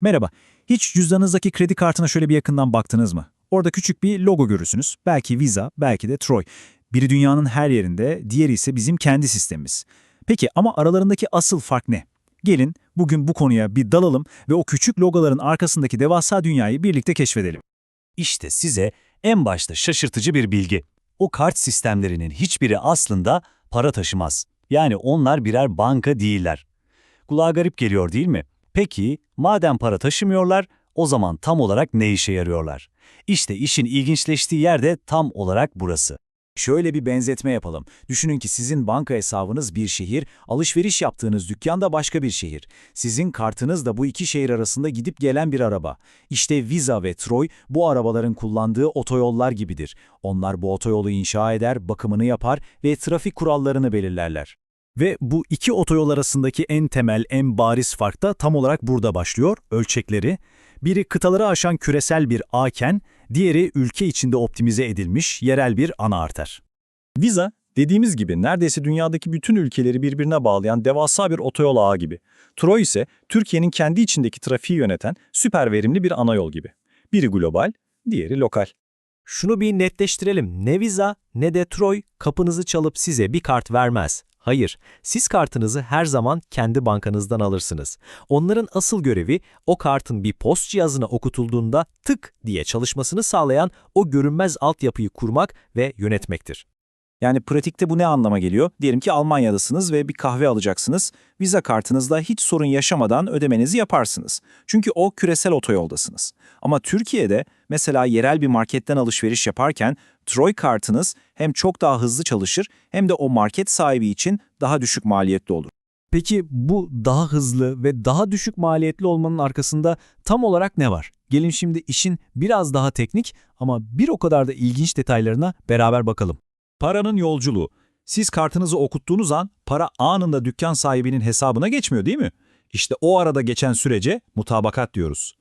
Merhaba. Hiç cüzdanınızdaki kredi kartına şöyle bir yakından baktınız mı? Orada küçük bir logo görürsünüz. Belki Visa, belki de Troy. Biri dünyanın her yerinde, diğeri ise bizim kendi sistemimiz. Peki ama aralarındaki asıl fark ne? Gelin bugün bu konuya bir dalalım ve o küçük logoların arkasındaki devasa dünyayı birlikte keşfedelim. İşte size en başta şaşırtıcı bir bilgi. O kart sistemlerinin hiçbiri aslında para taşımaz. Yani onlar birer banka değiller. Kulağa garip geliyor değil mi? Peki, madem para taşımıyorlar, o zaman tam olarak ne işe yarıyorlar? İşte işin ilginçleştiği yer de tam olarak burası. Şöyle bir benzetme yapalım. Düşünün ki sizin banka hesabınız bir şehir, alışveriş yaptığınız dükkan da başka bir şehir. Sizin kartınız da bu iki şehir arasında gidip gelen bir araba. İşte Visa ve Troy bu arabaların kullandığı otoyollar gibidir. Onlar bu otoyolu inşa eder, bakımını yapar ve trafik kurallarını belirlerler. Ve bu iki otoyol arasındaki en temel, en bariz fark da tam olarak burada başlıyor, ölçekleri. Biri kıtaları aşan küresel bir ağken, diğeri ülke içinde optimize edilmiş yerel bir ana arter. Visa, dediğimiz gibi neredeyse dünyadaki bütün ülkeleri birbirine bağlayan devasa bir otoyol ağı gibi. Troy ise Türkiye'nin kendi içindeki trafiği yöneten süper verimli bir ana yol gibi. Biri global, diğeri lokal. Şunu bir netleştirelim. Ne Visa ne de Troy kapınızı çalıp size bir kart vermez. Hayır, siz kartınızı her zaman kendi bankanızdan alırsınız. Onların asıl görevi o kartın bir post cihazına okutulduğunda tık diye çalışmasını sağlayan o görünmez altyapıyı kurmak ve yönetmektir. Yani pratikte bu ne anlama geliyor? Diyelim ki Almanya'dasınız ve bir kahve alacaksınız. Visa kartınızla hiç sorun yaşamadan ödemenizi yaparsınız. Çünkü o küresel otoyoldasınız. Ama Türkiye'de mesela yerel bir marketten alışveriş yaparken Troy kartınız hem çok daha hızlı çalışır hem de o market sahibi için daha düşük maliyetli olur. Peki bu daha hızlı ve daha düşük maliyetli olmanın arkasında tam olarak ne var? Gelin şimdi işin biraz daha teknik ama bir o kadar da ilginç detaylarına beraber bakalım. Paranın yolculuğu. Siz kartınızı okuttuğunuz an para anında dükkan sahibinin hesabına geçmiyor değil mi? İşte o arada geçen sürece mutabakat diyoruz.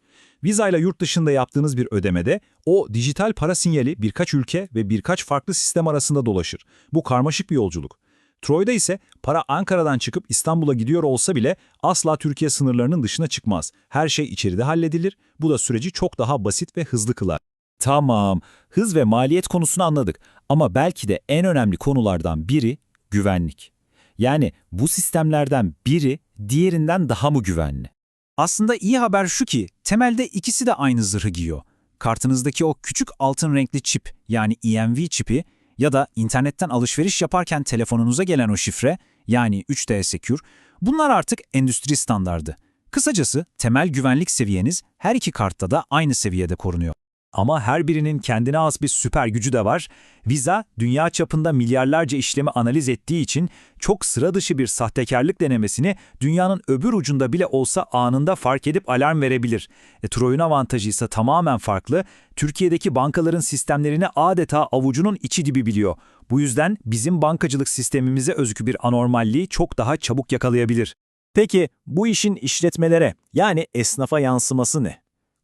Visa ile yurt dışında yaptığınız bir ödemede o dijital para sinyali birkaç ülke ve birkaç farklı sistem arasında dolaşır. Bu karmaşık bir yolculuk. Troy'da ise para Ankara'dan çıkıp İstanbul'a gidiyor olsa bile asla Türkiye sınırlarının dışına çıkmaz. Her şey içeride halledilir. Bu da süreci çok daha basit ve hızlı kılar. Tamam, hız ve maliyet konusunu anladık ama belki de en önemli konulardan biri güvenlik. Yani bu sistemlerden biri diğerinden daha mı güvenli? Aslında iyi haber şu ki temelde ikisi de aynı zırhı giyiyor. Kartınızdaki o küçük altın renkli çip yani EMV çipi ya da internetten alışveriş yaparken telefonunuza gelen o şifre yani 3D Secure bunlar artık endüstri standardı. Kısacası temel güvenlik seviyeniz her iki kartta da aynı seviyede korunuyor. Ama her birinin kendine has bir süper gücü de var. Visa, dünya çapında milyarlarca işlemi analiz ettiği için çok sıra dışı bir sahtekarlık denemesini dünyanın öbür ucunda bile olsa anında fark edip alarm verebilir. E, Troy'un avantajı ise tamamen farklı. Türkiye'deki bankaların sistemlerini adeta avucunun içi gibi biliyor. Bu yüzden bizim bankacılık sistemimize özgü bir anormalliği çok daha çabuk yakalayabilir. Peki bu işin işletmelere yani esnafa yansıması ne?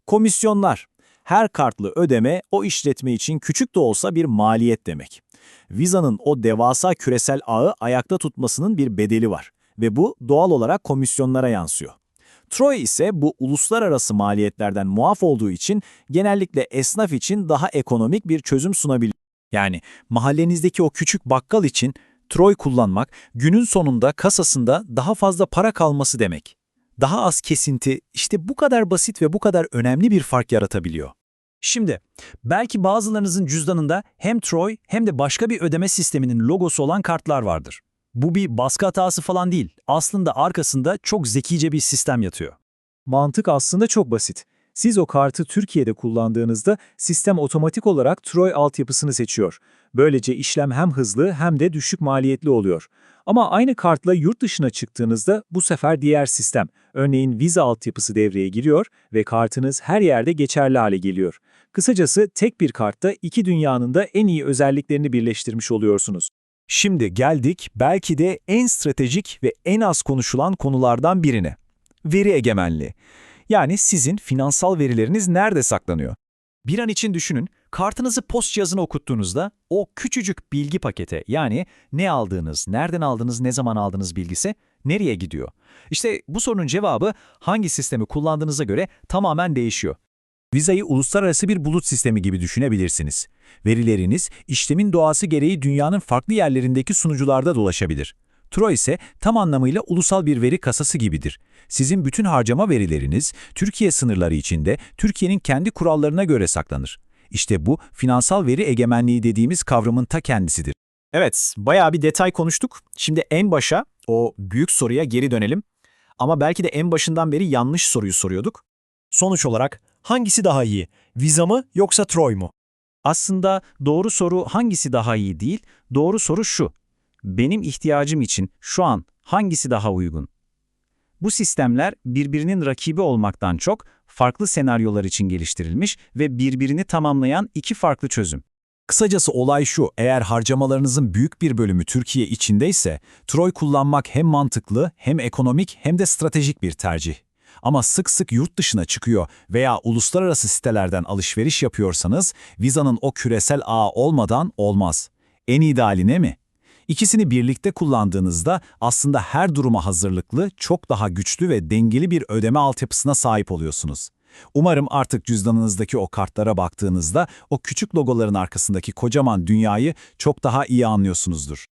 Komisyonlar. Her kartlı ödeme o işletme için küçük de olsa bir maliyet demek. Visa'nın o devasa küresel ağı ayakta tutmasının bir bedeli var ve bu doğal olarak komisyonlara yansıyor. Troy ise bu uluslararası maliyetlerden muaf olduğu için genellikle esnaf için daha ekonomik bir çözüm sunabiliyor. Yani mahallenizdeki o küçük bakkal için Troy kullanmak günün sonunda kasasında daha fazla para kalması demek daha az kesinti işte bu kadar basit ve bu kadar önemli bir fark yaratabiliyor. Şimdi, belki bazılarınızın cüzdanında hem Troy hem de başka bir ödeme sisteminin logosu olan kartlar vardır. Bu bir baskı hatası falan değil. Aslında arkasında çok zekice bir sistem yatıyor. Mantık aslında çok basit. Siz o kartı Türkiye'de kullandığınızda sistem otomatik olarak Troy altyapısını seçiyor. Böylece işlem hem hızlı hem de düşük maliyetli oluyor. Ama aynı kartla yurt dışına çıktığınızda bu sefer diğer sistem, örneğin Visa altyapısı devreye giriyor ve kartınız her yerde geçerli hale geliyor. Kısacası tek bir kartta iki dünyanın da en iyi özelliklerini birleştirmiş oluyorsunuz. Şimdi geldik belki de en stratejik ve en az konuşulan konulardan birine. Veri egemenliği. Yani sizin finansal verileriniz nerede saklanıyor? Bir an için düşünün, kartınızı post cihazına okuttuğunuzda o küçücük bilgi pakete yani ne aldığınız, nereden aldığınız, ne zaman aldığınız bilgisi nereye gidiyor? İşte bu sorunun cevabı hangi sistemi kullandığınıza göre tamamen değişiyor. Viza'yı uluslararası bir bulut sistemi gibi düşünebilirsiniz. Verileriniz, işlemin doğası gereği dünyanın farklı yerlerindeki sunucularda dolaşabilir. Troy ise tam anlamıyla ulusal bir veri kasası gibidir. Sizin bütün harcama verileriniz, Türkiye sınırları içinde Türkiye'nin kendi kurallarına göre saklanır. İşte bu, finansal veri egemenliği dediğimiz kavramın ta kendisidir. Evet, bayağı bir detay konuştuk. Şimdi en başa, o büyük soruya geri dönelim. Ama belki de en başından beri yanlış soruyu soruyorduk. Sonuç olarak hangisi daha iyi? Visa mı yoksa Troy mu? Aslında doğru soru hangisi daha iyi değil, doğru soru şu. Benim ihtiyacım için şu an hangisi daha uygun? Bu sistemler birbirinin rakibi olmaktan çok farklı senaryolar için geliştirilmiş ve birbirini tamamlayan iki farklı çözüm. Kısacası olay şu, eğer harcamalarınızın büyük bir bölümü Türkiye içindeyse, Troy kullanmak hem mantıklı, hem ekonomik, hem de stratejik bir tercih. Ama sık sık yurt dışına çıkıyor veya uluslararası sitelerden alışveriş yapıyorsanız, Visa'nın o küresel ağ olmadan olmaz. En ideali ne mi? İkisini birlikte kullandığınızda aslında her duruma hazırlıklı, çok daha güçlü ve dengeli bir ödeme altyapısına sahip oluyorsunuz. Umarım artık cüzdanınızdaki o kartlara baktığınızda o küçük logoların arkasındaki kocaman dünyayı çok daha iyi anlıyorsunuzdur.